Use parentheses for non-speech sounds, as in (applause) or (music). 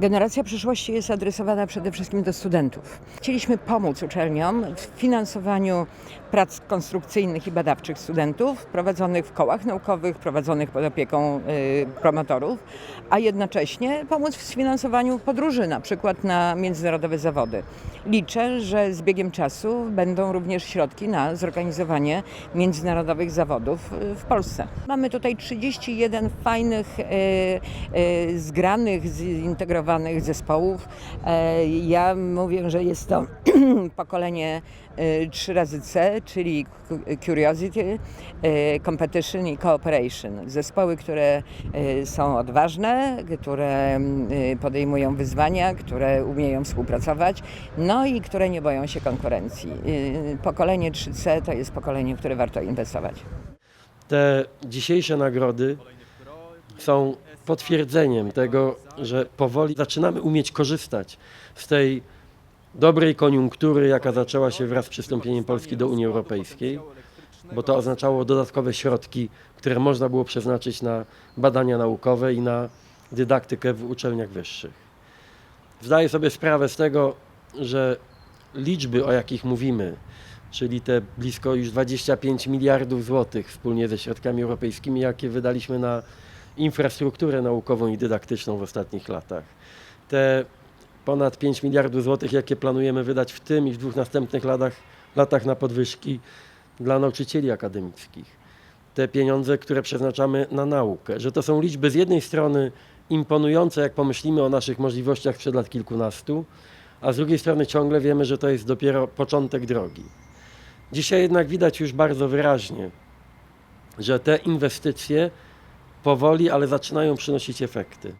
Generacja przyszłości jest adresowana przede wszystkim do studentów. Chcieliśmy pomóc uczelniom w finansowaniu prac konstrukcyjnych i badawczych studentów prowadzonych w kołach naukowych, prowadzonych pod opieką y, promotorów, a jednocześnie pomóc w sfinansowaniu podróży, na przykład na międzynarodowe zawody. Liczę, że z biegiem czasu będą również środki na zorganizowanie międzynarodowych zawodów y, w Polsce. Mamy tutaj 31 fajnych, y, zgranych, zintegrowanych zespołów. E, Ja mówię, że jest to (clears throat) pokolenie y, 3 razy C, czyli Curiosity, y, Competition i Cooperation. Zespoły, które są odważne, które podejmują wyzwania, które umieją współpracować, no i które nie boją się konkurencji. Pokolenie 3C to jest pokolenie, w które warto inwestować. Te dzisiejsze nagrody są potwierdzeniem tego, że powoli zaczynamy umieć korzystać z tej dobrej koniunktury, jaka zaczęła się wraz z przystąpieniem Polski do Unii Europejskiej, bo to oznaczało dodatkowe środki, które można było przeznaczyć na badania naukowe i na dydaktykę w uczelniach wyższych. Zdaję sobie sprawę z tego, że liczby, o jakich mówimy, czyli te blisko już 25 miliardów złotych wspólnie ze środkami europejskimi, jakie wydaliśmy na infrastrukturę naukową i dydaktyczną w ostatnich latach. Te ponad 5 miliardów złotych, jakie planujemy wydać w tym i w dwóch następnych latach, latach na podwyżki dla nauczycieli akademickich. Te pieniądze, które przeznaczamy na naukę, że to są liczby z jednej strony imponujące, jak pomyślimy o naszych możliwościach sprzed lat kilkunastu, a z drugiej strony ciągle wiemy, że to jest dopiero początek drogi. Dzisiaj jednak widać już bardzo wyraźnie, że te inwestycje powoli, ale zaczynają przynosić efekty.